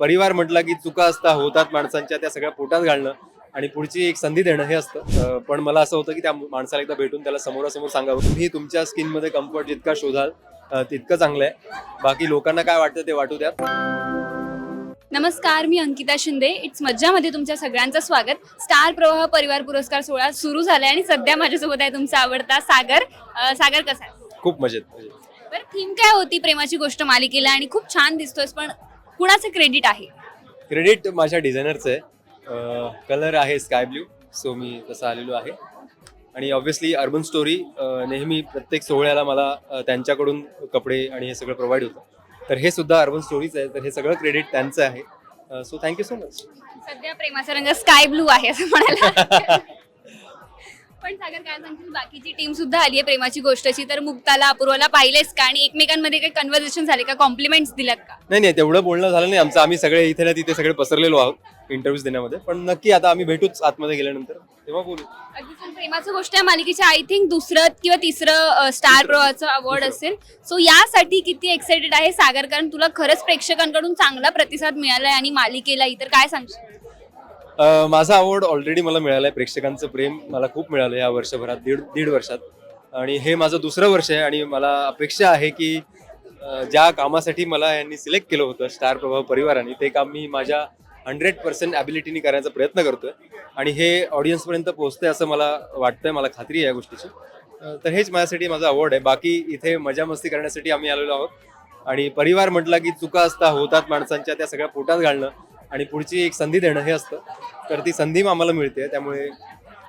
परिवार म्हटला की चुका असता होतात माणसांच्या त्या सगळ्या पोटात घालणं आणि पुढची एक संधी देणं हे असतं. पण मला असं होतं की त्या माणसाला एकदा भेटून त्याला समोरासमोर सांगावं. तुम्ही तुमच्या स्किनमध्ये कम्फर्ट जितका शोधाल तितकं चांगलं आहे. बाकी लोकांना काय वाटतं ते वाटू द्या. नमस्कार मी अंकिता शिंदे. इट्स मज्जामध्ये तुमच्या सगळ्यांचं स्वागत. स्टार प्रवाह परिवार पुरस्कार सोहळा सुरू झालाय आणि सध्या माझ्यासोबत आहे तुमचा आवडता सागर. अं, सागर कसा आहे? खूप मजेत. बरं थीम काय होती प्रेमाची गोष्ट मालिकेला? आणि खूप छान दिसतोयस पण कुणाचं क्रेडिट आहे? क्रेडिट माझ्या डिझायनरचं आहे. कलर आहे स्काय ब्ल्यू सो मी तसं आलेलो आहे. आणि ऑब्व्हियसली अर्बन स्टोरी नेहमी प्रत्येक सोहळ्याला मला त्यांच्याकडून कपडे आणि हे सगळं प्रोव्हाइड होतं. तर हे सुद्धा अर्बन स्टोरीज आहे. तर हे सगळं क्रेडिट त्यांचं आहे. सो थँक्यू सो मच सध्या प्रेमाचा रंग स्काय ब्लू आहे असं म्हणायला पण सागर काय सांगतील बाकीची टीम सुद्धा आली आहे प्रेमाची गोष्टची. तर मुक्ताला अपूर्वाला पाहिलेस का? आणि एकमेकांमध्ये काही कन्व्हर्सेशन झाले का? कॉम्प्लिमेंट्स दिल्यात का? नाही नाही तेवढं बोलणं झालं नाही. आमचं आम्ही सगळे इथे ना तिथे सगळे पसरलेलो आहोत इंटरव्ह्यूज देण्यामध्ये. पण नक्की आता आम्ही भेटूच आतमध्ये गेल्यानंतर. तेव्हा बोलू. अगदी पण प्रेमाचं गोष्ट या मालिकेच्या आय थिंक दुसरं किंवा तिसरं स्टार प्रवाहाचं अवॉर्ड असेल. सो यासाठी किती एक्साइटेड आहे सागर? कारण तुला खरंच प्रेक्षकांकडून चांगला प्रतिसाद मिळालाय आणि मालिकेला इतर काय सांगशील? अ, माझा अवॉर्ड ऑलरेडी मला मिळालाय प्रेक्षकांचं प्रेम मला खूप मिळालं या वर्षभरात दीड दीड वर्षात. आणि हे माझं दुसरं वर्ष आहे आणि मला अपेक्षा आहे की अ, ज्या कामासाठी मला यांनी सिलेक्ट केलं होतं स्टार प्रभाव परिवाराने ते काम मी माझ्या हंड्रेड पर्सेंट ॲबिलिटीने करण्याचा प्रयत्न करतोय. आणि हे ऑडियन्सपर्यंत पोहोचतंय असं मला वाटतंय मला खात्री आहे या गोष्टीची. अ, तर हेच माझ्यासाठी माझा अवॉर्ड आहे. बाकी इथे मजा मस्ती करण्यासाठी आम्ही आलेलो आहोत. आणि परिवार म्हटला की चुका असता होतात माणसांच्या त्या सगळ्या पोटात घालणं. आणि पुढची एक संधी देणं हे असतं. तर ती संधी आम्हाला मिळते त्यामुळे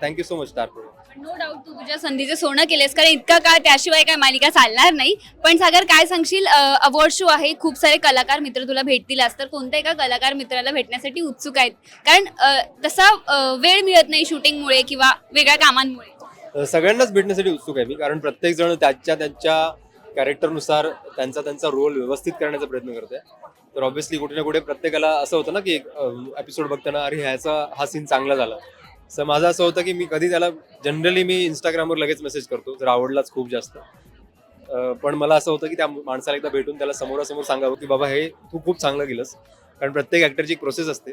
thank you so much star no doubt तू तुझ्या संधीचं सोनं केलेस कारण इतका काळ त्याशिवाय काय मालिका चालणार नाही. पण सागर काय सांगशील? अवॉर्ड शो आहे खूप सारे कलाकार मित्र तुला भेटतील आज तर कोणत्या एका कलाकार मित्राला भेटण्यासाठी उत्सुक आहेत? कारण तसा वेळ मिळत नाही शूटिंगमुळे किंवा वेगळ्या कामांमुळे. सगळ्यांनाच भेटण्यासाठी उत्सुक आहे मी कारण प्रत्येक जण त्याच्या त्यांच्या कॅरेक्टरनुसार त्यांचा त्यांचा रोल व्यवस्थित करण्याचा प्रयत्न करते. तर ऑब्व्हियसली कुठे ना कुठे प्रत्येकाला असं होतं ना की एपिसोड बघताना अरे ह्याचा हा सीन चांगला झाला. सर माझं असं होतं की मी कधी त्याला जनरली मी इंस्टाग्रामवर लगेच मेसेज करतो जर आवडलाच खूप जास्त. पण मला असं होतं की त्या माणसाला एकदा भेटून त्याला समोरासमोर सांगावं की बाबा हे तू खूप चांगलं गेलंस कारण प्रत्येक ॲक्टरची एक प्रोसेस असते.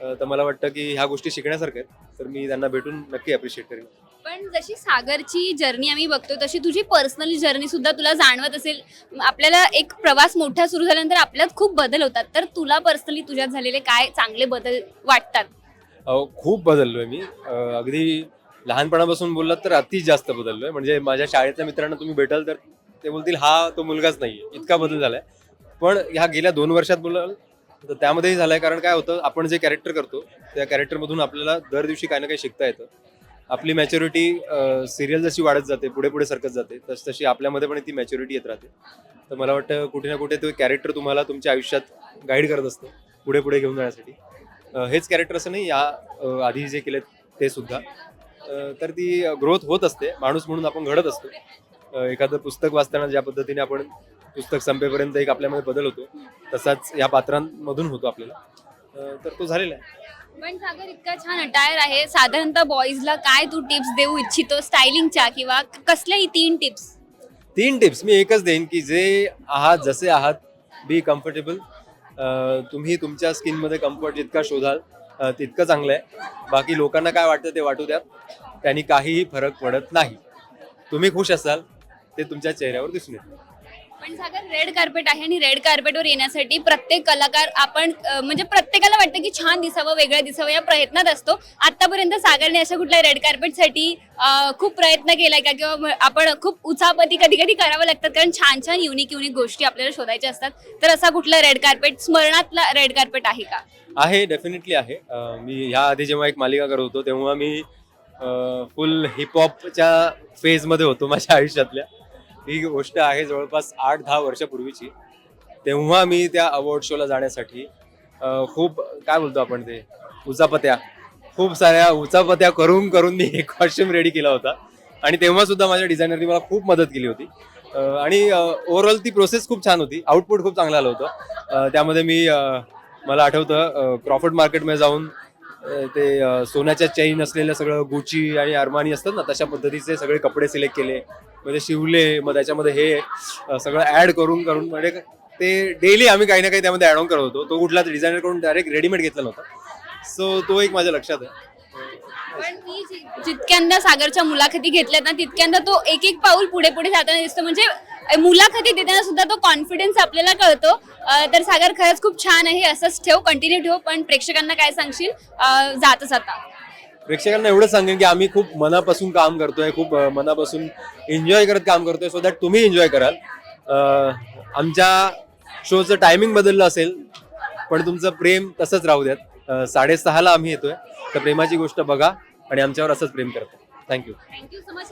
तर मला वाटतं की ह्या गोष्टी शिकण्यासारख्या आहेत. तर मी त्यांना भेटून नक्की अप्रिशिएट करेन. पण जशी सागरची जर्नी आम्ही बघतो तशी तुझी पर्सनली जर्नी सुद्धा तुला जाणवत असेल. आपल्याला एक प्रवास मोठा सुरू झाल्यानंतर आपल्यात खूप बदल होतात. तर तुला पर्सनली तुझ्यात झालेले काय चांगले बदल वाटतात? खूप बदललोय मी. अगदी लहानपणापासून बोललात तर अति जास्त बदललोय. म्हणजे माझ्या शाळेतल्या मित्रांना तुम्ही भेटाल तर ते बोलतील हा तो मुलगाच नाहीये. इतका बदल झालाय. पण ह्या गेल्या दोन वर्षात बोलाल तर त्यामध्येही झालाय. कारण काय होतं आपण जे कॅरेक्टर करतो त्या कॅरेक्टरमधून आपल्याला दर दिवशी काही ना काही शिकता येतं. आपली मॅच्युरिटी सिरियल जशी वाढत जाते पुढे पुढे सरकत जाते तस तशी आपल्यामध्ये पण ती मॅच्युरिटी येत राहते. तर मला वाटतं कुठे ना कुठे तो कॅरेक्टर तुम्हाला तुमच्या आयुष्यात गाईड करत असतं पुढे पुढे घेऊन जाण्यासाठी. हेच कॅरेक्टर असं नाही या आधी जे केले ते सुद्धा. तर ती ग्रोथ होत असते माणूस म्हणून आपण घडत असतो. एखादं पुस्तक वाचताना ज्या पद्धतीने आपण पुस्तक संपेपर्यंत एक आपल्यामध्ये बदल होतो तसाच या पात्रांमधून होतो आपल्याला. तर तो झालेला आहे. पण सागर इतका छान अटायर आहे. साधारणतः बॉईजला काय तू टिप्स देऊ इच्छितो स्टायलिंगच्या किंवा कसल्याही तीन टिप्स तीन टिप्स मी एकच देईन की जे आहात जसे आहात बी कम्फर्टेबल तुम्ही तुमच्या स्किनमध्ये कम्फर्ट जितका शोधाल अ, तितकं चांगलं आहे. बाकी लोकांना काय वाटतं ते वाटू द्या. त्यांनी काहीही फरक पडत नाही. तुम्ही खुश असाल ते तुमच्या चेहऱ्यावर दिसून येतं. पण सागर रेड कार्पेट आहे आणि रेड कार्पेटवर येण्यासाठी प्रत्येक कलाकार आपण म्हणजे प्रत्येकाला वाटतं की छान दिसावं वेगळं दिसावं या प्रयत्नात असतो. आतापर्यंत सागरने अशा कुठल्या रेड कार्पेटसाठी अं, खूप प्रयत्न केलाय का? किंवा म- आपण खूप उचापती कधी कधी करावं लागतात कारण छान छान युनिक युनिक गोष्टी आपल्याला शोधायच्या असतात. तर असा कुठला रेड कार्पेट स्मरणातला रेड कार्पेट आहे का? आहे डेफिनेटली आहे. अं, मी ह्या आधी जेव्हा एक मालिका करत होतो तेव्हा मी फुल हिपहॉपच्या फेजमध्ये होतो माझ्या आयुष्यातल्या. ही गोष्ट आहे जवळपास आठ दहा वर्षापूर्वीची. तेव्हा मी त्या अवॉर्ड शोला जाण्यासाठी खूप काय बोलतो आपण ते उचापत्या खूप साऱ्या उचापत्या करून करून मी एक कॉस्ट्युम रेडी केला होता. आणि तेव्हा सुद्धा माझ्या डिझायनरनी मला खूप मदत केली होती. आणि ओव्हरऑल ती प्रोसेस खूप छान होती. आउटपुट खूप चांगलं आलं होतं. त्यामध्ये मी मला आठवतं क्रॉफर्ड मार्केटमध्ये जाऊन ते सोन्याच्या चैन असलेलं सगळं गुची आणि अरमानी असतात ना तशा पद्धतीचे सगळे कपडे सिलेक्ट केले. म्हणजे शिवले मग त्याच्यामध्ये हे सगळं ऍड करून करून म्हणजे ते डेली आम्ही काही ना काही त्यामध्ये ऍड ऑन करत होतो. तो कुठला डिझायनर करून डायरेक्ट रेडीमेड घेतला नव्हता सो तो एक माझ्या लक्षात आहे. पण मी जितक्यांदा सागरच्या मुलाखती घेतल्यात ना तितक्यांदा तो एक एक पाऊल पुढे पुढे जाताना दिसतो. म्हणजे मुलाखती देताना सुद्धा तो कॉन्फिडन्स आपल्याला कळतो. तर सागर खरंच खूप छान आहे असंच ठेव कंटिन्यू ठेव पण प्रेक्षकांना काय सांगशील? अ, जातच आता. प्रेक्षकांना एवढंच सांगेन की आम्ही खूप मनापासून काम करतोय खूप मनापासून एन्जॉय करत काम करतोय सो दॅट तुम्ही एन्जॉय कराल. आमच्या शोचं टायमिंग बदललं असेल पण तुमचं प्रेम तसंच राहू द्यात. साडेसहाला आम्ही येतोय तर प्रेमाची गोष्ट बघा आणि आमच्यावर असंच प्रेम करतो. Thank you thank you so much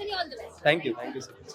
thank you thank you so much